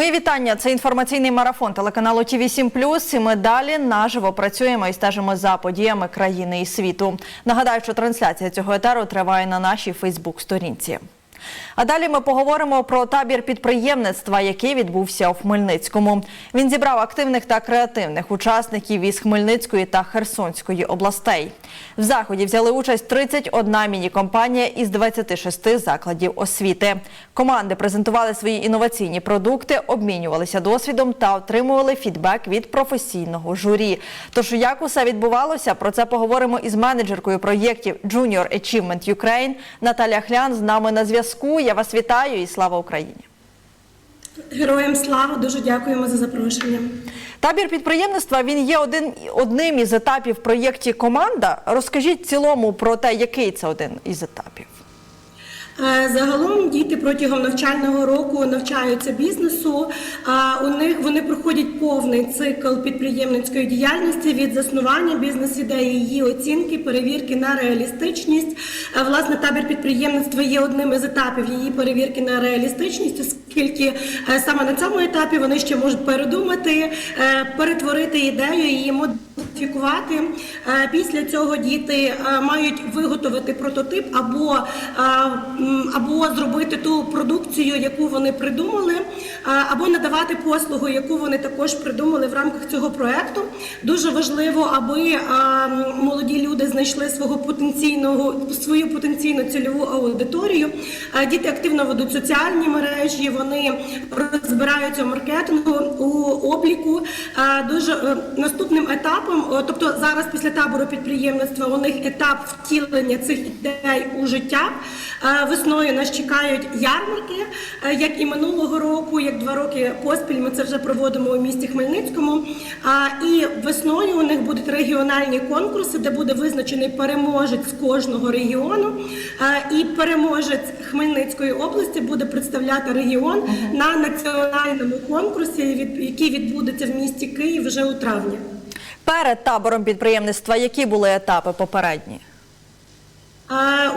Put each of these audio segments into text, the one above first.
Мої вітання. Це інформаційний марафон телеканалу ТІВІ 7 І ми далі наживо працюємо і стежимо за подіями країни і світу. Нагадаю, що трансляція цього етеру триває на нашій Фейсбук-сторінці. А далі ми поговоримо про табір підприємництва, який відбувся у Хмельницькому. Він зібрав активних та креативних учасників із Хмельницької та Херсонської областей. В заході взяли участь 31 міні-компанія із 26 закладів освіти. Команди презентували свої інноваційні продукти, обмінювалися досвідом та отримували фідбек від професійного журі. Тож як усе відбувалося, про це поговоримо із менеджеркою проєктів Junior Achievement Ukraine Наталя Хлян з нами на зв'язку. Я вас вітаю і слава Україні! Героям слава, дуже дякуємо за запрошення. Табір підприємництва він є один одним із етапів в проєкті Команда. Розкажіть в цілому про те, який це один із етапів. Е, Загалом діти протягом навчального року навчаються бізнесу. А у них вони проходять повний цикл підприємницької діяльності від заснування бізнес-ідеї, її оцінки, перевірки на реалістичність. Е, Власне, табір підприємництва є одним із етапів її перевірки на реалістичність, оскільки е, саме на цьому етапі вони ще можуть передумати, перетворити ідею, її модифікувати. Е, Після цього діти е, мають виготовити прототип або, е, або зробити ту продукцію, яку вони придумали, або надавати послугу, яку вони також придумали в рамках цього проекту. Дуже важливо, аби молоді люди знайшли свого потенційного свою потенційну цільову аудиторію. Діти активно ведуть соціальні мережі, вони розбираються маркетингу, у обліку. Дуже наступним етапом, е, тобто зараз після табору підприємництва у них етап втілення цих ідей у життя. Е, Весною нас чекають ярмарки, е, як і минулого року, як два роки поспіль. Ми це вже проводимо у місті Хмельницькому. А, І весною у них будуть регіональні конкурси, де буде визначений переможець кожного регіону. Е, І переможець Хмельницької області буде представляти регіон на національному конкурсі, який відбудеться в місті Київ вже у травні. Перед табором підприємництва які були етапи попередні?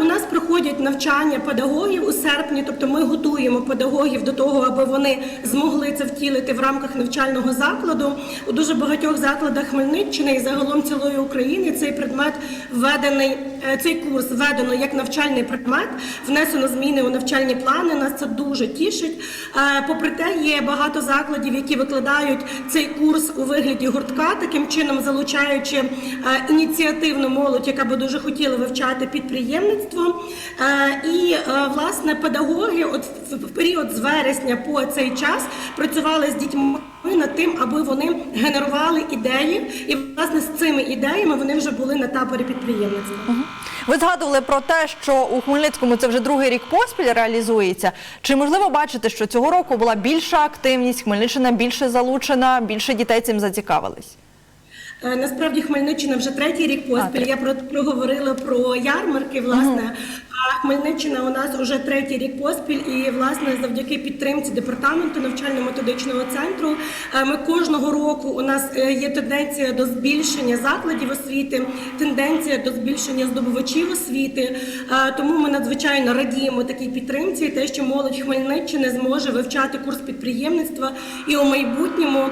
У нас проходять навчання педагогів у серпні, тобто ми готуємо педагогів до того, аби вони змогли це втілити в рамках навчального закладу. У дуже багатьох закладах Хмельниччини і загалом цілої України цей предмет введений, е, цей курс введено як навчальний предмет, внесено зміни у навчальні плани. Нас це дуже тішить. Е, Попри те, є багато закладів, які викладають цей курс у вигляді гуртка, таким чином залучаючи е, ініціативну молодь, яка би дуже хотіла вивчати підприємництво. Е, І е, власне педагоги, от в період з вересня по цей час працювали з дітьми над тим, аби вони генерували ідеї, і власне з цими ідеями вони вже були на таборі підприємництва. Ви згадували про те, що у Хмельницькому це вже другий рік поспіль реалізується. Чи можливо бачити, що цього року була більша активність, Хмельниччина більше залучена, більше дітей цим зацікавились? Е, Насправді Хмельниччина вже третій рік поспіль. Я про проговорила про ярмарки. Власне, Хмельниччина у нас вже третій рік поспіль, і власне завдяки підтримці департаменту навчально-методичного центру. е, Ми кожного року у нас е, є тенденція до збільшення закладів освіти, тенденція до збільшення здобувачів освіти. Е, Тому ми надзвичайно радіємо такій підтримці, те, що молодь Хмельниччини зможе вивчати курс підприємництва, і у майбутньому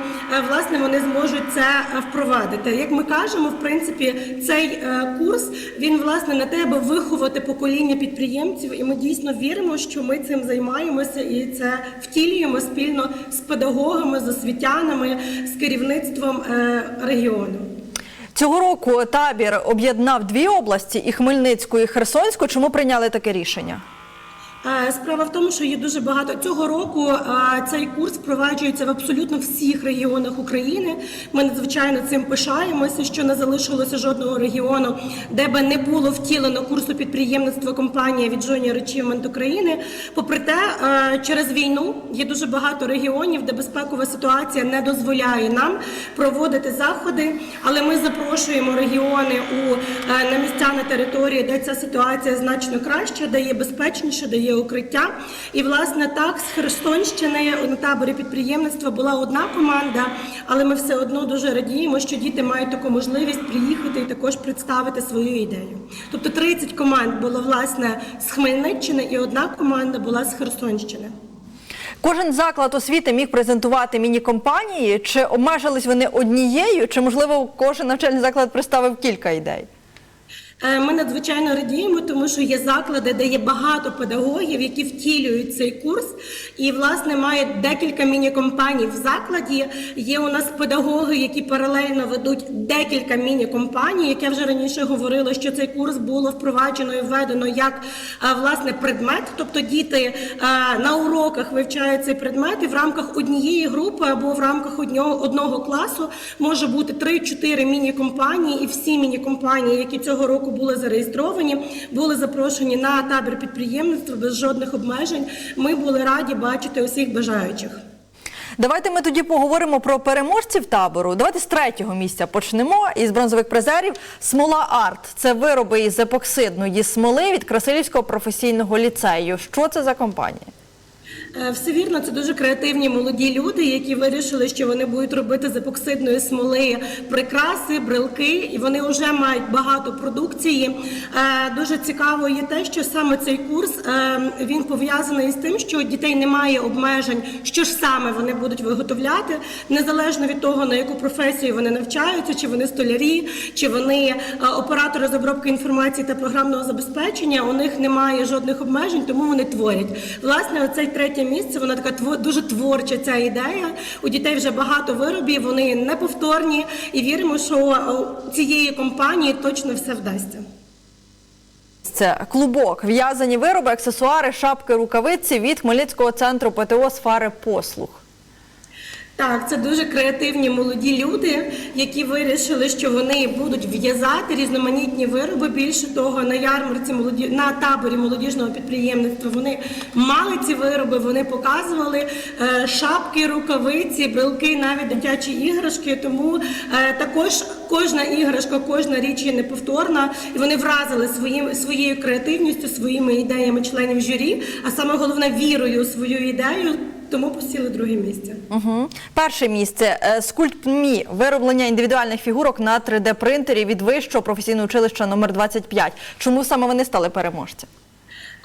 власне вони зможуть це впровадити. Як ми кажемо, в принципі, цей курс він власне на тебе виховати покоління підприємців, і ми дійсно віримо, що ми цим займаємося і це втілюємо спільно з педагогами, з освітянами, з керівництвом е, регіону. Цього року табір об'єднав дві області і Хмельницьку, і Херсонську. Чому прийняли таке рішення? Е, Справа в тому, що є дуже багато цього року. е, Цей курс впроваджується в абсолютно всіх регіонах України. Ми надзвичайно цим пишаємося, що не залишилося жодного регіону, де би не було втілено курсу підприємництва компанія від Junior Achievement України. Попри те, е, через війну є дуже багато регіонів, де безпекова ситуація не дозволяє нам проводити заходи. Але ми запрошуємо регіони у на місця на території, де ця ситуація значно краща, де є безпечніше, де є укриття. І власне так з Херсонщини на таборі підприємництва була одна команда, але ми все одно дуже радіємо, що діти мають таку можливість приїхати і також представити свою ідею. Тобто 30 команд було власне з Хмельниччини, і одна команда була з Херсонщини. Кожен заклад освіти міг презентувати міні-компанії. Чи обмежились вони однією, чи можливо кожен навчальний заклад представив кілька ідей? Е, Ми надзвичайно радіємо, тому що є заклади, де є багато педагогів, які втілюють цей курс, і власне мають декілька міні-компаній в закладі. Є у нас педагоги, які паралельно ведуть декілька міні-компаній. Як я вже раніше говорила, що цей курс було впроваджено і введено як е, власне предмет, тобто діти е, на уроках вивчають цей предмет, і в рамках однієї групи або в рамках одного, одного класу може бути 3-4 міні-компанії, і всі міні-компанії, які цього року були зареєстровані, були запрошені на табір підприємництва без жодних обмежень. Ми були раді бачити усіх бажаючих. Давайте ми тоді поговоримо про переможців табору. Давайте з третього місця почнемо із бронзових призерів. Смола Арт це вироби із епоксидної смоли від Красилівського професійного ліцею. Що це за компанія? Е, Все вірно, це дуже креативні молоді люди, які вирішили, що вони будуть робити з епоксидної смоли прикраси, брелки, і вони вже мають багато продукції. Е, Дуже цікаво є те, що саме цей курс е, він пов'язаний з тим, що у дітей немає обмежень, що ж саме вони будуть виготовляти, незалежно від того, на яку професію вони навчаються, чи вони столярі, чи вони оператори з обробки інформації та програмного забезпечення. У них немає жодних обмежень, тому вони творять. Власне, оцей третє місце, вона така дуже творча ця ідея. У дітей вже багато виробів, вони неповторні, і віримо, що е, цієї компанії точно все вдасться. Це клубок, в'язані вироби, аксесуари, шапки, рукавиці від Хмельницького центру ПТО сфери послуг. Так, це дуже креативні молоді люди, які вирішили, що вони будуть в'язати різноманітні вироби. Більше того, на ярмарці молоді на таборі молодіжного підприємництва вони мали ці вироби, вони показували е, шапки, рукавиці, брелки, навіть дитячі іграшки. Тому е, також кожна іграшка, кожна річ є неповторна, і вони вразили своїм своєю креативністю, своїми ідеями членів журі, а саме головне вірою у свою ідею. Тому посіли друге місце. Угу. Перше місце е, скульптмі вироблення індивідуальних фігурок на 3D принтері від вищого професійного училища номер 25. Чому саме вони стали переможцем?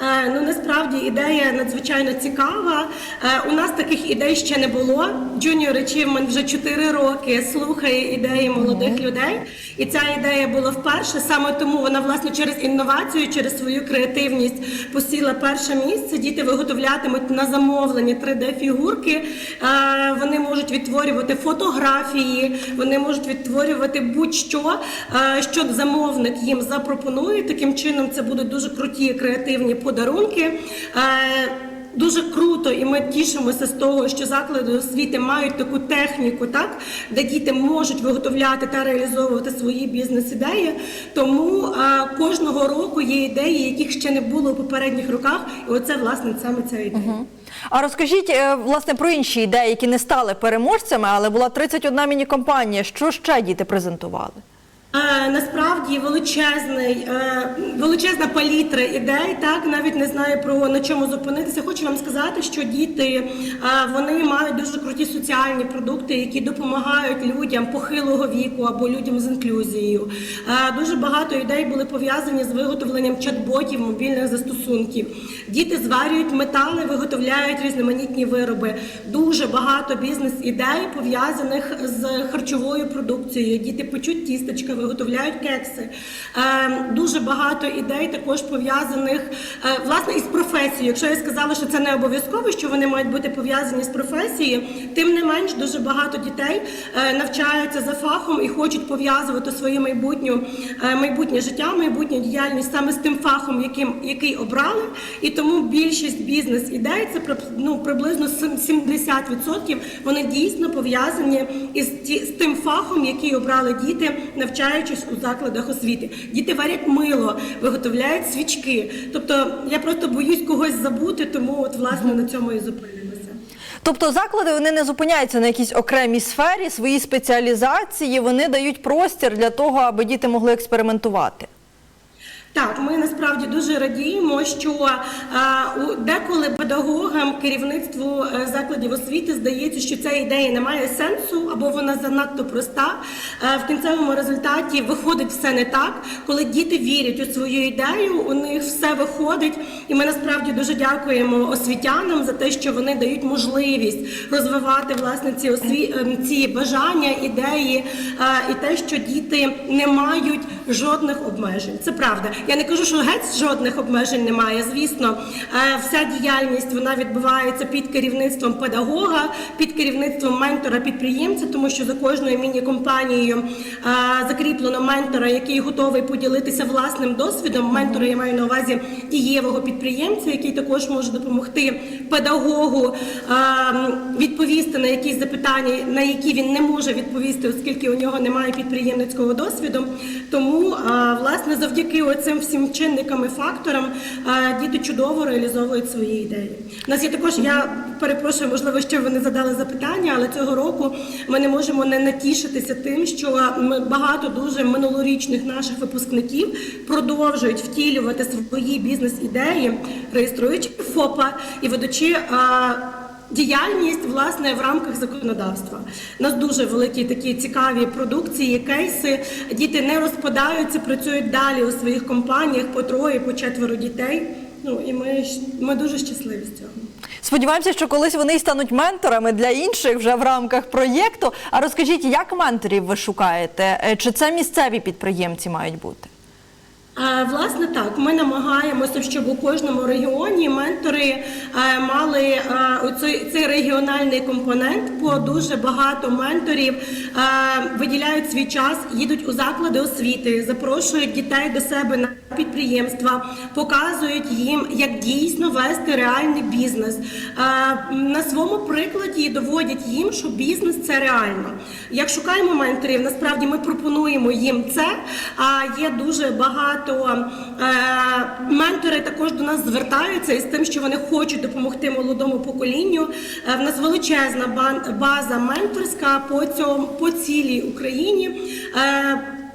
Е, Ну насправді ідея надзвичайно цікава. Е, У нас таких ідей ще не було. Junior Achievement вже 4 роки слухає ідеї молодих людей, і ця ідея була вперше. Саме тому вона власне через інновацію, через свою креативність посіла перше місце. Діти виготовлятимуть на замовлення 3D-фігурки. Е, Вони можуть відтворювати фотографії, вони можуть відтворювати будь-що, що замовник їм запропонує. Таким чином, це будуть дуже круті креативні подарунки. Е, Дуже круто, і ми тішимося з того, що заклади освіти мають таку техніку, так де діти можуть виготовляти та реалізовувати свої бізнес-ідеї. Тому е, кожного року є ідеї, яких ще не було у попередніх роках, і оце власне саме ця ідея. А розкажіть е, власне про інші ідеї, які не стали переможцями, але була 31 міні-компанія. Що ще діти презентували? Е, Насправді величезний, е, величезна палітра ідей. Так навіть не знаю про на чому зупинитися. Хочу вам сказати, що діти е, вони мають дуже круті соціальні продукти, які допомагають людям похилого віку або людям з інклюзією. Дуже багато ідей були пов'язані з виготовленням чат-ботів, мобільних застосунків. Діти зварюють метали, виготовляють різноманітні вироби. Дуже багато бізнес-ідей пов'язаних з харчовою продукцією. Діти печуть тістечка, виготовляють кекси. Е, дуже багато ідей також пов'язаних е, власне із професією. Якщо я сказала, що це не обов'язково, що вони мають бути пов'язані з професією, тим не менш дуже багато дітей е, навчаються за фахом і хочуть пов'язувати своє майбутнє, майбутнє життя, майбутню діяльність саме з тим фахом, яким який обрали. І тому більшість бізнес-ідей це ну, приблизно 70% Вони дійсно пов'язані із з тим фахом, який обрали діти, навчаючись у закладах освіти. Діти варять мило, виготовляють свічки. Тобто я просто боюсь когось забути, тому от власне на цьому і зупинилася. Тобто заклади вони не зупиняються на якійсь окремій сфері, свої спеціалізації, вони дають простір для того, аби діти могли експериментувати. Так, ми насправді дуже радіємо, що е, деколи педагогам, керівництву е, закладів освіти здається, що ця ідея не має сенсу або вона занадто проста. Е, в кінцевому результаті виходить все не так. Коли діти вірять у свою ідею, у них все виходить. І ми насправді дуже дякуємо освітянам за те, що вони дають можливість розвивати власне ці осві... ем, ці бажання, ідеї і те, що діти не мають жодних обмежень. Це правда. Я не кажу, що геть жодних обмежень немає. Звісно, Е, вся діяльність вона відбувається під керівництвом педагога, під керівництвом ментора підприємця, тому що за кожною міні-компанією е, закріплено ментора, який готовий поділитися власним досвідом. Ментора я маю на увазі дієвого підприємця, який також може допомогти педагогу е, відповісти на якісь запитання, на які він не може відповісти, оскільки у нього немає підприємницького досвіду. Тому е, власне завдяки оцим всім чинникам і факторам діти чудово реалізовують свої ідеї. У нас є також. Я перепрошую, можливо, ще ви не задали запитання, але цього року ми не можемо не натішитися тим, що багато дуже минулорічних наших випускників продовжують втілювати свої бізнес-ідеї, реєструючи ФОПа і ведучи. Діяльність власне в рамках законодавства. У нас дуже великі такі цікаві продукції, кейси. Діти не розпадаються, працюють далі у своїх компаніях по троє, по четверо дітей. Ну і ми, ми дуже щасливі з цього. Сподіваємося, що колись вони й стануть менторами для інших вже в рамках проєкту. А розкажіть, як менторів ви шукаєте? Е, Чи це місцеві підприємці мають бути? Власне, так ми намагаємося, щоб у кожному регіоні ментори е, мали е, цей регіональний компонент. Бо дуже багато менторів е, виділяють свій час, їдуть у заклади освіти, запрошують дітей до себе на підприємства, показують їм, як дійсно вести реальний бізнес. Е, На своєму прикладі доводять їм, що бізнес це реально. Як шукаємо менторів, насправді ми пропонуємо їм це. А є дуже багато е, ментори також до нас звертаються із тим, що вони хочуть допомогти молодому поколінню. Е, в нас величезна база менторська по цьому по цілій Україні.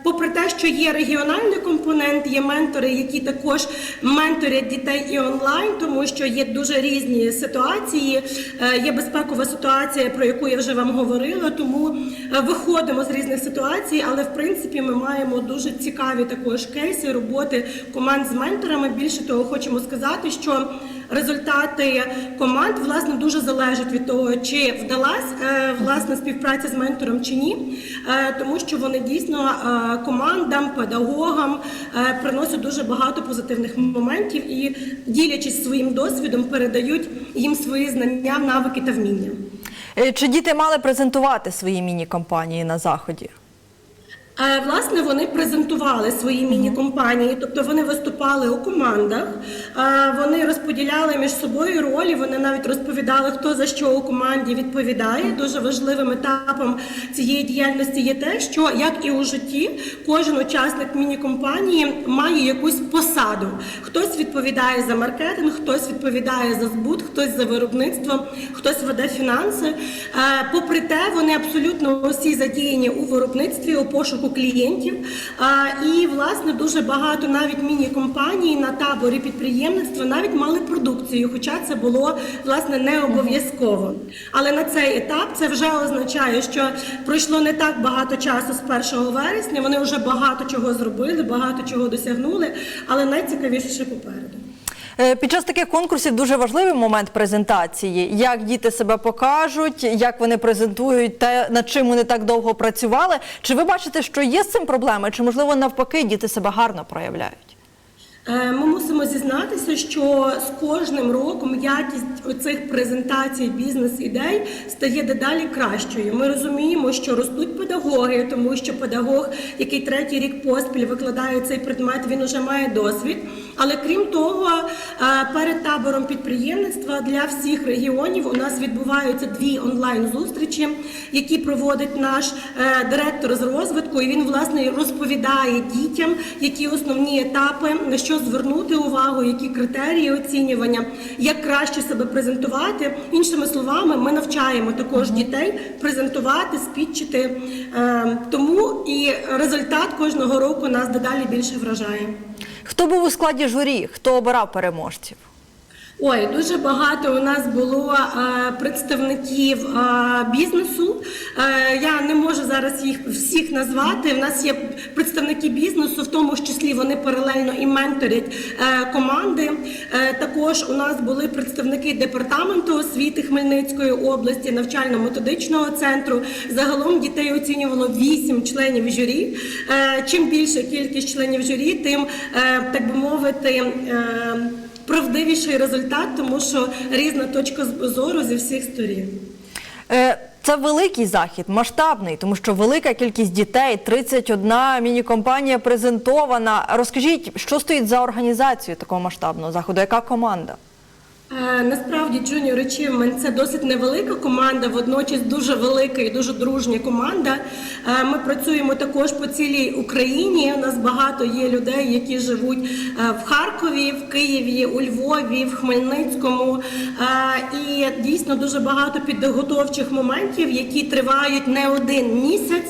Попри те, що є регіональний компонент, є ментори, які також менторять дітей і онлайн, тому що є дуже різні ситуації. Е, Є безпекова ситуація, про яку я вже вам говорила. Тому е, виходимо з різних ситуацій, але в принципі ми маємо дуже цікаві також кейси роботи команд з менторами. Більше того, хочемо сказати, що результати команд власне дуже залежать від того, чи вдалась е, власне співпраця з ментором чи ні, Е, тому що вони дійсно е, командам, педагогам приносять дуже багато позитивних моментів і, ділячись своїм досвідом, передають їм свої знання, навики та вміння. Чи діти мали презентувати свої міні-компанії на заході? Е, Власне, вони презентували свої міні-компанії, тобто вони виступали у командах, е, вони розподіляли між собою ролі, вони навіть розповідали, хто за що у команді відповідає. Дуже важливим етапом цієї діяльності є те, що як і у житті, кожен учасник міні-компанії має якусь посаду. Хтось відповідає за маркетинг, хтось відповідає за збут, хтось за виробництво, хтось веде фінанси. Е, Попри те, вони абсолютно усі задіяні у виробництві, у пошуку клієнтів. І власне дуже багато навіть міні-компаній на таборі підприємництва навіть мали продукцію, хоча це було власне не обов'язково. Але на цей етап це вже означає, що пройшло не так багато часу з 1 вересня. Вони вже багато чого зробили, багато чого досягнули, але найцікавіше ще попереду. Е, Під час таких конкурсів дуже важливий момент презентації, як діти себе покажуть, як вони презентують те, над чим вони так довго працювали. Чи ви бачите, що є з цим проблеми, чи можливо навпаки діти себе гарно проявляють? Е, Ми мусимо зізнатися, що з кожним роком якість оцих презентацій бізнес-ідей стає дедалі кращою. Ми розуміємо, що ростуть педагоги, тому що педагог, який третій рік поспіль викладає цей предмет, він уже має досвід. Але крім того, е, перед табором підприємництва для всіх регіонів у нас відбуваються дві онлайн-зустрічі, які проводить наш е, директор з розвитку. І він власне розповідає дітям, які основні етапи, на що звернути увагу, які критерії оцінювання, як краще себе презентувати. Іншими словами, ми навчаємо також дітей презентувати, спідчити. Е, Тому і результат кожного року нас дедалі більше вражає. Хто був у складі журі? Хто обирав переможців? Ой, дуже багато у нас було е, представників е, бізнесу. Е, я не можу зараз їх всіх назвати. У нас є представники бізнесу, в тому числі вони паралельно і менторять е, команди. Е, також у нас були представники департаменту освіти Хмельницької області, навчально-методичного центру. Загалом дітей оцінювало 8 членів журі. Е, чим більша кількість членів журі, тим е, так би мовити. Е, правдивіший результат, тому що різна точка зору зі всіх сторін. Е, Це великий захід, масштабний, тому що велика кількість дітей, 31 міні-компанія презентована. Розкажіть, що стоїть за організацією такого масштабного заходу? Яка команда? Е, Насправді Junior Achievement – це досить невелика команда, водночас дуже велика і дуже дружня команда. Е, Ми працюємо також по цілій Україні. У нас багато є людей, які живуть е, в Харкові, в Києві, у Львові, в Хмельницькому. І дійсно дуже багато підготовчих моментів, які тривають не один місяць.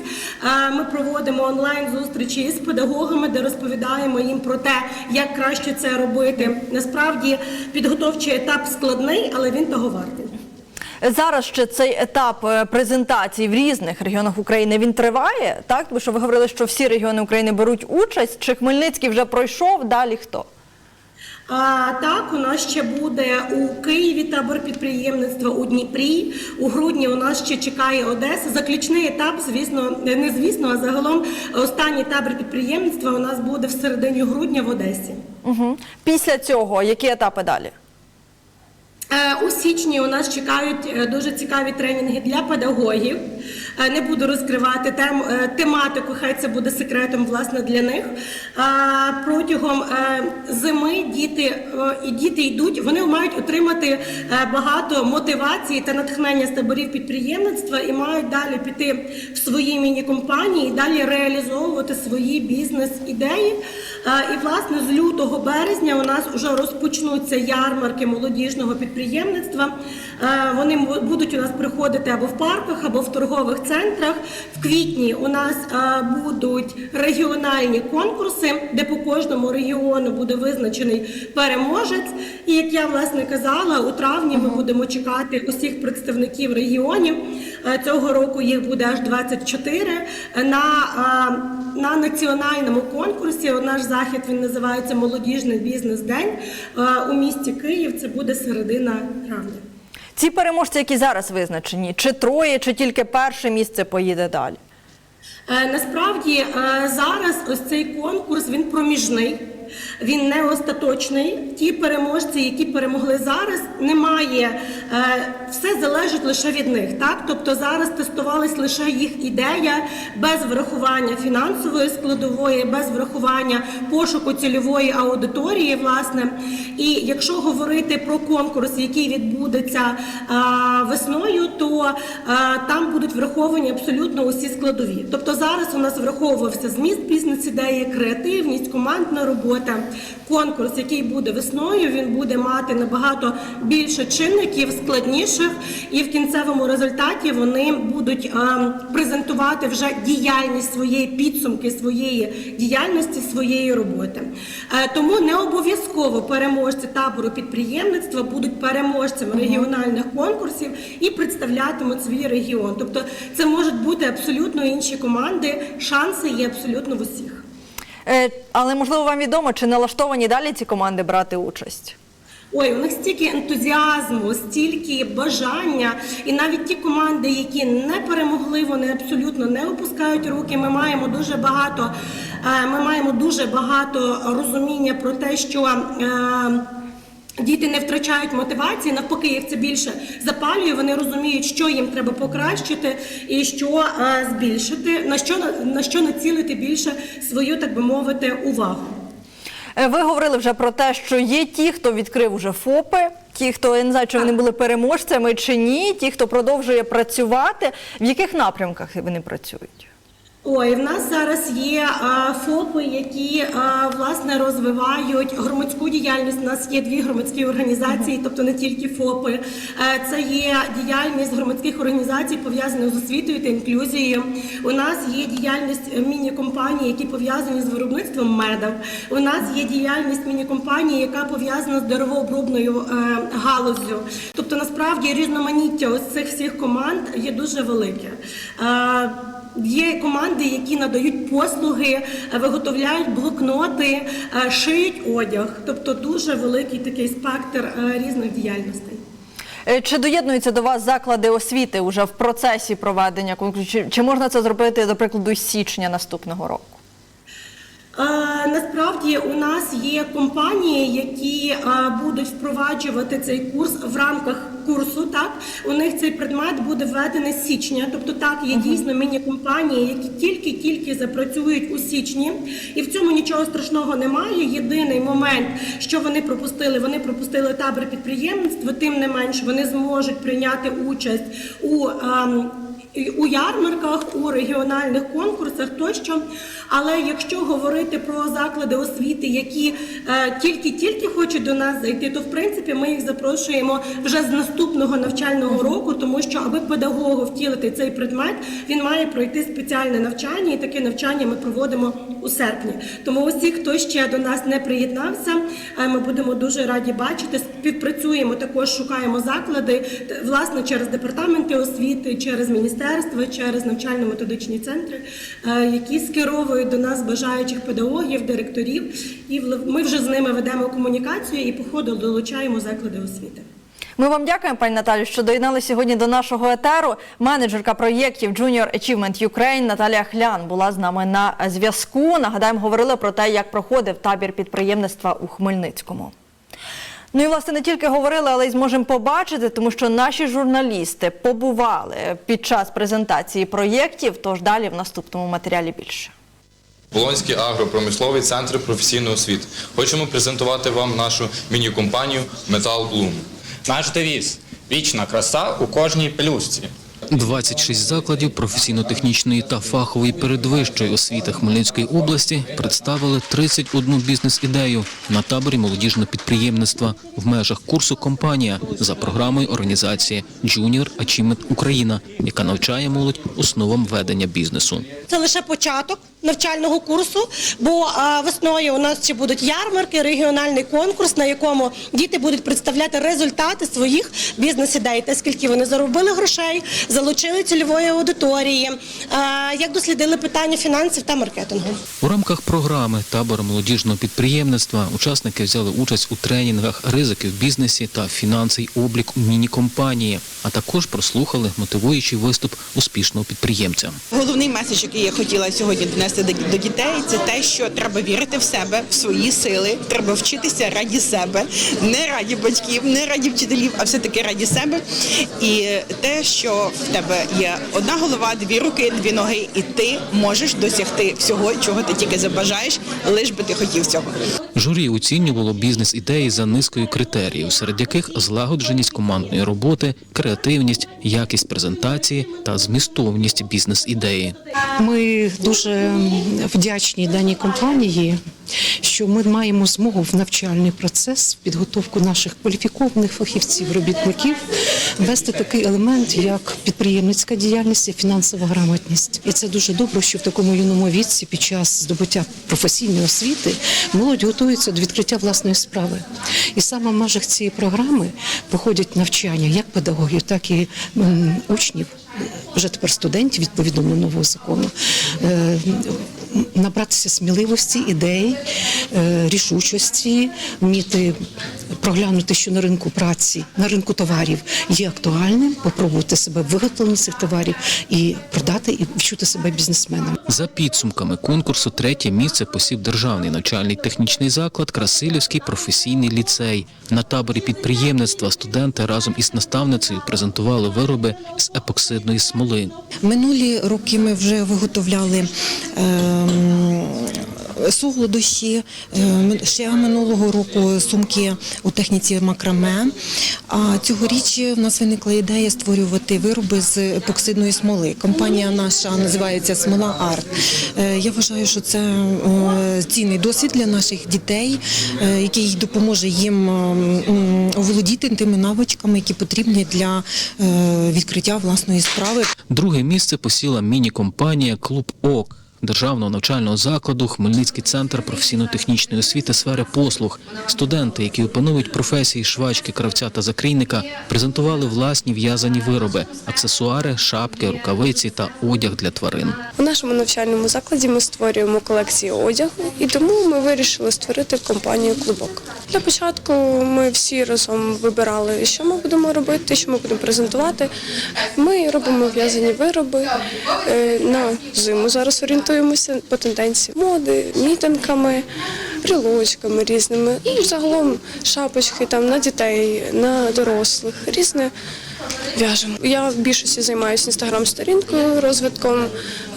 Ми проводимо онлайн зустрічі з педагогами, де розповідаємо їм про те, як краще це робити. Насправді підготовчий етап складний, але він того вартий. Зараз ще цей етап е, презентації в різних регіонах України він триває, так? Тому що ви говорили, що всі регіони України беруть участь. Чи Хмельницький вже пройшов? Далі хто? А, так, у нас ще буде у Києві табор підприємництва у Дніпрі. У грудні у нас ще чекає Одеса. Заключний етап, звісно, не звісно, а загалом останній табор підприємництва у нас буде в середині грудня в Одесі. Угу. Після цього які етапи далі? Е, У січні у нас чекають е, дуже цікаві тренінги для педагогів. Е, Не буду розкривати тем, тематику, хай це буде секретом власне для них. Протягом зими діти і діти йдуть, вони мають отримати багато мотивації та натхнення з таборів підприємництва і мають далі піти в свої міні-компанії, і далі реалізовувати свої бізнес-ідеї. І власне з лютого березня у нас вже розпочнуться ярмарки молодіжного підприємництва. Е, Вони м- будуть у нас приходити або в парках, або в торгових центрах. В квітні у нас е, будуть регіональні конкурси, де по кожному регіону буде визначений переможець. І як я власне казала, у травні ми будемо чекати усіх представників регіонів. Е, Цього року їх буде аж 24. На, е, на національному конкурсі наш захід він називається Молодіжний бізнес-день е, у місті Київ. Це буде середина травня. Ці переможці, які зараз визначені, чи троє, чи тільки перше місце поїде далі? Е, Насправді е, зараз ось цей конкурс він проміжний. Він не остаточний. Ті переможці, які перемогли зараз, немає. Е, Все залежить лише від них. Так, тобто зараз тестувалась лише їх ідея без врахування фінансової складової, без врахування пошуку цільової аудиторії. Власне, і якщо говорити про конкурс, який відбудеться е, весною, то е, там будуть враховані абсолютно усі складові. Тобто зараз у нас враховувався зміст бізнес-ідеї, креативність, командна робота. Конкурс, який буде весною, він буде мати набагато більше чинників, складніших, і в кінцевому результаті вони будуть е, презентувати вже діяльність своєї підсумки своєї діяльності, своєї роботи. Е, тому не обов'язково переможці табору підприємництва будуть переможцями регіональних конкурсів і представлятимуть свій регіон. Тобто це можуть бути абсолютно інші команди. Шанси є абсолютно в усіх. Е, але можливо вам відомо, чи налаштовані далі ці команди брати участь? Ой, у них стільки ентузіазму, стільки бажання, і навіть ті команди, які не перемогли, вони абсолютно не опускають руки. Ми маємо дуже багато, е, ми маємо дуже багато розуміння про те, що. Діти не втрачають мотивації, навпаки, їх це більше запалює. Вони розуміють, що їм треба покращити і що е, збільшити, на що на що націлити більше свою, так би мовити, увагу. Е, Ви говорили вже про те, що є ті, хто відкрив уже ФОПи, ті, хто я не знаю, чи вони були переможцями чи ні, ті, хто продовжує працювати. В яких напрямках вони працюють? Ой, в нас зараз є а, ФОПи, які а, власне розвивають громадську діяльність. У нас є дві громадські організації, тобто не тільки ФОПи. Е, Це є діяльність громадських організацій, пов'язаних з освітою та інклюзією. У нас є діяльність міні-компаній, які пов'язані з виробництвом меда. У нас є діяльність міні-компанії, яка пов'язана з деревообробною е, галуззю. Тобто, насправді різноманіття ось цих всіх команд є дуже велике. Е, Є команди, які надають послуги, е, виготовляють блокноти, е, шиють одяг. Тобто дуже великий такий спектр е, різних діяльностей. Чи доєднуються до вас заклади освіти уже в процесі проведення чи можна це зробити, до прикладу, з січня наступного року? Е, Насправді у нас є компанії, які е, будуть впроваджувати цей курс в рамках курсу. Так у них цей предмет буде введений з січня. Тобто, так є дійсно міні-компанії, які тільки-тільки запрацюють у січні, і в цьому нічого страшного немає. Єдиний момент, що вони пропустили, вони пропустили табір підприємництва. Тим не менш, вони зможуть прийняти участь у. У ярмарках, у регіональних конкурсах тощо. Але якщо говорити про заклади освіти, які е, тільки-тільки хочуть до нас зайти, то в принципі ми їх запрошуємо вже з наступного навчального року, тому що аби педагогу втілити цей предмет, він має пройти спеціальне навчання, і таке навчання ми проводимо у серпні. Тому усі, хто ще до нас не приєднався, е, ми будемо дуже раді бачити. Співпрацюємо також, шукаємо заклади власне через департаменти освіти, через міністерства, через навчально-методичні центри, е, які скеровують до нас бажаючих педагогів, директорів, і ми вже з ними ведемо комунікацію і по ходу долучаємо заклади освіти. Ми вам дякуємо, пані Наталю, що доєднали сьогодні до нашого етеру. Менеджерка проєктів Junior Achievement Ukraine Наталія Хлян була з нами на зв'язку. Нагадаємо, говорили про те, як проходив табір підприємництва у Хмельницькому. Ну і власне не тільки говорили, але й зможемо побачити, тому що наші журналісти побували під час презентації проєктів. Тож далі в наступному матеріалі більше. Болонський агропромисловий центр професійної освіти. Хочемо презентувати вам нашу міні-компанію Metal Bloom. Наш девіз вічна краса у кожній пелюстці. 26 закладів професійно-технічної та фахової передвищої освіти Хмельницької області представили 31 бізнес-ідею на таборі молодіжного підприємництва в межах курсу «Компанія» за програмою організації Junior Achievement Україна, яка навчає молодь основам ведення бізнесу. Це лише початок навчального курсу, бо весною у нас ще будуть ярмарки, регіональний конкурс, на якому діти будуть представляти результати своїх бізнес-ідей, те, скільки вони заробили грошей, залучили цільової аудиторії, як дослідили питання фінансів та маркетингу. У рамках програми табору молодіжного підприємництва учасники взяли участь у тренінгах ризики в бізнесі та фінанси й облік у міні-компанії, а також прослухали мотивуючий виступ успішного підприємця. Головний меседж, який я хотіла сьогодні донести до до дітей, це те, що треба вірити в себе, в свої сили. Треба вчитися раді себе, не раді батьків, не раді вчителів, а все таки раді себе. І те, що в тебе є одна голова, дві руки, дві ноги, і ти можеш досягти всього, чого ти тільки забажаєш, лиш би ти хотів цього. Журі оцінювало бізнес-ідеї за низкою критеріїв, серед яких злагодженість командної роботи, креативність, якість презентації та змістовність бізнес-ідеї. Ми дуже вдячні даній компанії, що ми маємо змогу в навчальний процес, підготовку наших кваліфікованих фахівців, робітників ввести такий елемент, як підприємницька діяльність і фінансова грамотність. І це дуже добре, що в такому юному віці під час здобуття професійної освіти молодь готується до відкриття власної справи. І саме в межах цієї програми проходять навчання як педагогів, так і учнів вже тепер студентів відповідно нового закону, е, набратися сміливості, ідей, е, рішучості, вміти проглянути, що на ринку праці, на ринку товарів є актуальним, попробувати себе в виготовленні цих товарів і продати, і відчути себе бізнесменом. За підсумками конкурсу третє місце посів державний навчальний технічний заклад Красилівський професійний ліцей. На таборі підприємництва студенти разом із наставницею презентували вироби з епоксидної смоли. Минулі роки ми вже виготовляли ем, солодощі. Е, Ще минулого року сумки у техніці макраме. А цьогоріч в нас виникла ідея створювати вироби з епоксидної смоли. Компанія наша називається Смола Арт. Е, Я вважаю, що це е, цінний досвід для наших дітей, е, який допоможе їм е, оволодіти тими навичками, які потрібні для відкриття власної справи. Друге місце посіла міні-компанія Клуб ОК державного навчального закладу Хмельницький центр професійно-технічної освіти сфери послуг. Студенти, які опановують професії швачки, кравця та закрійника, презентували власні в'язані вироби, аксесуари, шапки, рукавиці та одяг для тварин. У нашому навчальному закладі ми створюємо колекції одягу, і тому ми вирішили створити компанію Клубок. Для початку ми всі разом вибирали, що ми будемо робити, що ми будемо презентувати. Ми робимо в'язані вироби е, на зиму. Зараз орієнтуємося по тенденції моди, мітинками, брілочками різними і загалом шапочки там на дітей, на дорослих, різне. В'яжемо. Я в більшості займаюся інстаграм-сторінкою, розвитком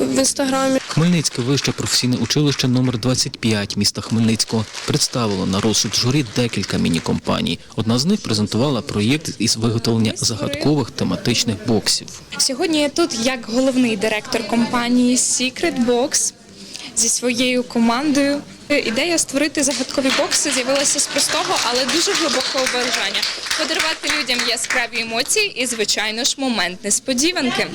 в інстаграмі. Хмельницьке вище професійне училище номер 25 міста Хмельницького представило на розсуд журі декілька міні-компаній. Одна з них презентувала проєкт із виготовлення загадкових тематичних боксів. Сьогодні я тут як головний директор компанії Secret Box зі своєю командою. Ідея створити загадкові бокси з'явилася з простого, але дуже глибокого бажання подарувати людям яскраві емоції і, звичайно ж, момент несподіванки.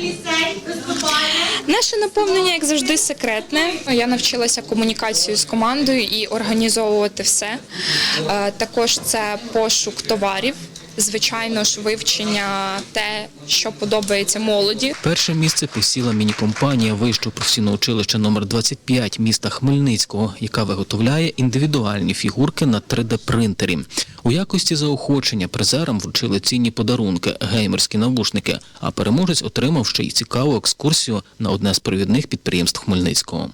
Наше наповнення, як завжди, секретне. Я навчилася комунікацію з командою і організовувати все. Е, Також це пошук товарів. Звичайно ж, вивчення те, що подобається молоді. Перше місце посіла міні-компанія Вищого професійного училища номер 25 міста Хмельницького, яка виготовляє індивідуальні фігурки на 3D-принтері. У якості заохочення призерам вручили цінні подарунки, геймерські навушники, а переможець отримав ще й цікаву екскурсію на одне з провідних підприємств Хмельницького.